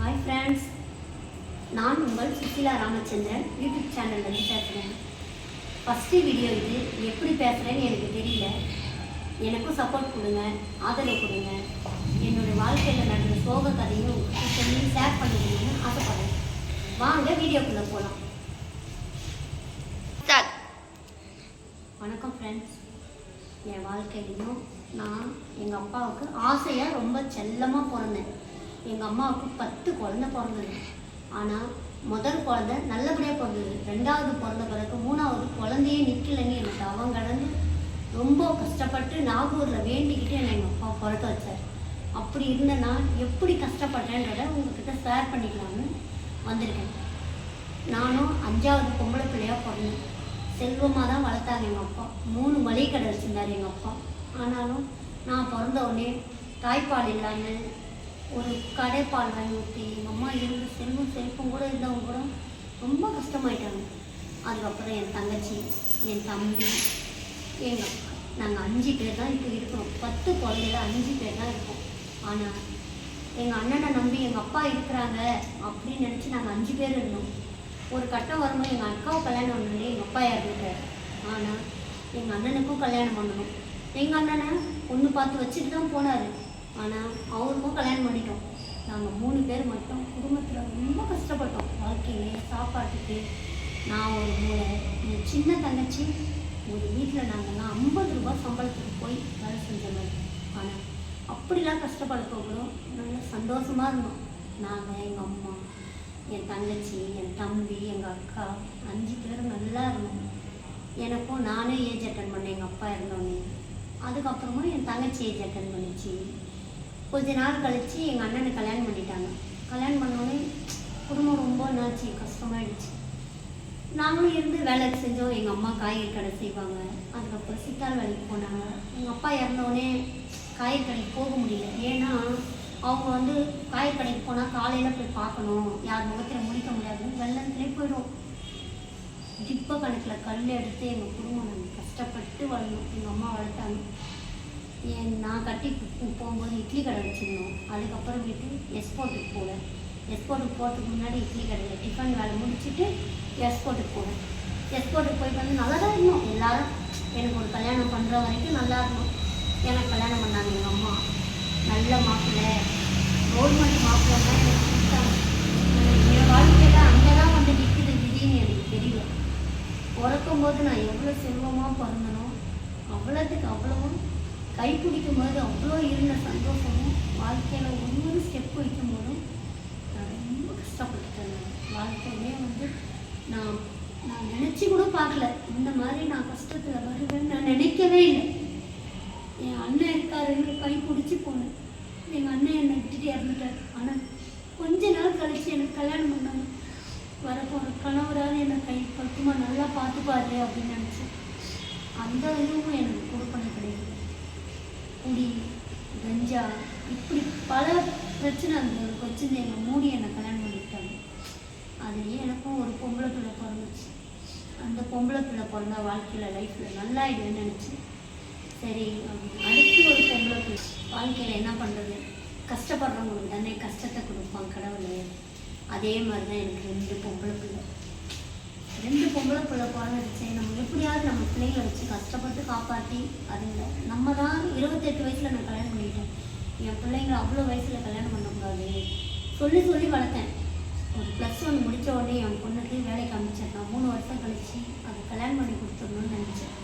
Hi friends நான் உங்கள் Susheela Ramachandran YouTube சேனல்லேருந்து பேசுகிறேன் ஃபஸ்ட்டு வீடியோ இது. எப்படி பேசுகிறேன்னு எனக்கு தெரியல. எனக்கும் சப்போர்ட் கொடுங்க. ஆதரவு கொடுங்க. என்னுடைய வாழ்க்கையில் நடந்த சோக கதையும் சொல்லி ஷேர் பண்ணிக்கணும்னு ஆசைப்படுறேன். வாங்க வீடியோக்குள்ளே போகலாம் வணக்கம் ஃப்ரெண்ட்ஸ் என் வாழ்க்கையிலையும் நான் எங்கள் அப்பாவுக்கு ஆசையாக ரொம்ப செல்லமாக பிறந்தேன். எங்கள் அம்மாவுக்கு பத்து குழந்தை பிறந்தது. ஆனால் முதல் குழந்தை நல்லபடியாக பிறந்தது. ரெண்டாவது பிறந்த பிறகு மூணாவது குழந்தையே நிற்கலைன்னு எனக்கு அவன் கடந்து ரொம்ப கஷ்டப்பட்டு நாகூரில் வேண்டிக்கிட்டு என்னை எங்கள் அப்பா பிறக்க வச்சார். அப்படி இருந்த நான் எப்படி கஷ்டப்பட்டேன்றத உங்ககிட்ட ஷேர் பண்ணிக்கலாம்னு வந்திருக்கேன். நானும் அஞ்சாவது பொம்பளை பிள்ளையாக பிறந்தேன். செல்வமாக தான் வளர்த்தாங்க எங்கள் அப்பா. மூணு மளிகை கடை வச்சுருந்தார் எங்கள் அப்பா. ஆனாலும் நான் பிறந்த உடனே தாய்ப்பால் இல்லாமல் ஒரு கடைப்பால் வாங்கி ஊற்றி எங்கள் அம்மா இருந்து செல்வம் செல்வம் கூட இருந்தவங்க கூட ரொம்ப கஷ்டமாயிட்டாங்க. அதுக்கப்புறம் என் தங்கச்சி என் தம்பி எங்கள் அக்கா நாங்கள் அஞ்சு பேர் தான் இப்போ இருக்கிறோம். பத்து குழந்தையில அஞ்சு பேர் தான் இருக்கோம். ஆனால் எங்கள் அண்ணனை நம்பி எங்கள் அப்பா இருக்கிறாங்க அப்படின்னு நினச்சி நாங்கள் அஞ்சு பேர் இருந்தோம். ஒரு கட்டம் வரும்போது எங்கள் அக்காவை கல்யாணம் பண்ணணும் எங்கள் அப்பா இறந்துட்டார் ஆனால் எங்கள் அண்ணனுக்கும் கல்யாணம் பண்ணணும். எங்கள் அண்ணனை ஒன்று பார்த்து வச்சுட்டு தான் போனார். ஆனால் அவருக்கும் கல்யாணம் பண்ணிட்டோம். நாங்கள் மூணு பேர் மட்டும் குடும்பத்தில் ரொம்ப கஷ்டப்பட்டோம். வாழ்க்கையிலே சாப்பாட்டுக்கு. நான் ஒரு மூளை என் சின்ன தங்கச்சி. ஒரு வீட்டில் நாங்கள்லாம் ஐம்பது ரூபா சம்பளத்துக்கு போய் வேலை செஞ்ச மாதிரி. ஆனால் அப்படிலாம் கஷ்டப்பட கூட நல்லா சந்தோஷமாக இருந்தோம். நாங்கள் எங்கள் அம்மா என் தங்கச்சி என் தம்பி எங்கள் அக்கா அஞ்சு பேரும் நல்லா இருந்தோம். எனக்கும் நானே ஏஜ் அட்டன் பண்ணேன் எங்கள் அப்பா இருந்தோன்னே அதுக்கப்புறமா என் தங்கச்சி ஏஜ் அட்டன் பண்ணிச்சு. கொஞ்ச நாள் கழித்து எங்கள் அண்ணனை கல்யாணம் பண்ணிட்டாங்க. கல்யாணம் பண்ணோடனே குடும்பம் ரொம்ப என்னாச்சு கஷ்டமாயிடுச்சு. நாங்களும் இருந்து வேலைக்கு செஞ்சோம். எங்கள் அம்மா காய்கறி கடை செய்வாங்க. அதுக்கப்புறம் சித்தாள் வேலைக்கு போனாங்க. எங்கள் அப்பா இறந்தோடனே காய்கறி கடைக்கு போக முடியல. ஏன்னா அவங்க வந்து காய்கறி கடைக்கு போனால் காலையில் போய் பார்க்கணும். யார் முகத்தில் முடிக்க முடியாதுன்னு வெள்ளத்துலேயே போயிடும். டிப்ப கணக்கில் கல் எடுத்து எங்கள் குடும்பம் நாங்கள் கஷ்டப்பட்டு வளர்ந்தோம். எங்கள் அம்மா வளர்த்தாங்க. நான் கட்டி போகும்போது இட்லி கடை வச்சுருந்தோம். அதுக்கப்புறம் வீட்டு எக்ஸ்போர்ட்டுக்கு போகல எக்ஸ்போர்ட்டுக்கு போகிறதுக்கு முன்னாடி இட்லி கடையில் டிஃபன் வேலை முடிச்சுட்டு எக்ஸ்போர்ட்டுக்கு போவேன் எக்ஸ்போர்ட்டுக்கு போயிட்டு வந்து நல்லா தான் இருந்தோம். எல்லோரும் எனக்கு ஒரு கல்யாணம் பண்ணுற வரைக்கும் நல்லா இருந்தோம். எனக்கு கல்யாணம் பண்ணாங்க எங்கள் அம்மா. நல்ல மாப்பிள்ளை. கவர்மெண்ட் மாப்பிள்ளை தான் எனக்கு கொடுத்தாங்க. என் வாழ்க்கையில் அங்கே தான் வந்து நிற்குது விதின்னு எனக்கு தெரியல. பிறக்கும்போது நான் எவ்வளோ செல்வமாக பிறந்தனோ அவ்வளோத்துக்கு அவ்வளவும் கை பிடிக்கும் போது அவ்வளோ இருந்த சந்தோஷமும் வாழ்க்கையில் ஒவ்வொரு ஸ்டெப் வைக்கும் போதும் நான் ரொம்ப கஷ்டப்பட்டுட்டேன். வாழ்க்கையிலே வந்து நான் நான் நினச்சி கூட பார்க்கல. இந்த மாதிரி நான் கஷ்டத்தில் வருவேன்னு நான் நினைக்கவே இல்லை. என் அண்ணன் இருக்காருன்னு கை பிடிச்சி போனேன் எங்கள் அண்ணன் என்னை விட்டுட்டு இறந்துட்டார். ஆனால் கொஞ்ச நாள் கழித்து எனக்கு கல்யாணம் பண்ணாங்க. வரப்போகிற கணவரால் என்னை கை பத்துமா நல்லா பார்த்துப்பாரு அப்படின்னு நினச்சேன். அந்த இதுவும் எனக்கு கொடுப்பனை கிடையாது. குடி கஞ்சா இப்படி பல பிரச்சனை அந்த வச்சுருந்து எங்கள் மூடி என்னை கல்யாணம் பண்ணிவிட்டாங்க அதுலேயே எனக்கும் ஒரு பொம்பளை பிள்ளை பிறந்துச்சு. அந்த பொம்பளை பிள்ளை பிறந்தா வாழ்க்கையில் லைஃப்பில் நல்லா ஆயிடுவேன்னு நினச்சி சரி அடுத்து ஒரு பொம்பளை பிள்ளை. வாழ்க்கையில் என்ன பண்ணுறது கஷ்டப்படுறவங்களுக்கு தானே கஷ்டத்தை கொடுப்பான் கடவுள். அதே மாதிரி தான் எனக்கு ரெண்டு பொம்பளை பிள்ளை. ரெண்டு பொம்பளை பிள்ளை பிறந்துருச்சு நம்ம எப்படியாவது நம்ம பிள்ளைங்களை வச்சு கஷ்டப்பட்டு காப்பாற்றி அதுங்களை நம்ம தான் இருபத்தெட்டு வயசில் நான் கல்யாணம் பண்ணிட்டேன் என் பிள்ளைங்களை அவ்வளோ வயசில் கல்யாணம் பண்ணக்கூடாது சொல்லி சொல்லி வளர்த்தேன். ஒரு ப்ளஸ் ஒன் முடித்த உடனே என் பொண்ணுக்கு வேலைக்கு அமைச்சிருந்தேன் மூணு வருஷம் கழிச்சு அது கல்யாணம் பண்ணி கொடுத்துடணும்னு நினச்சேன்.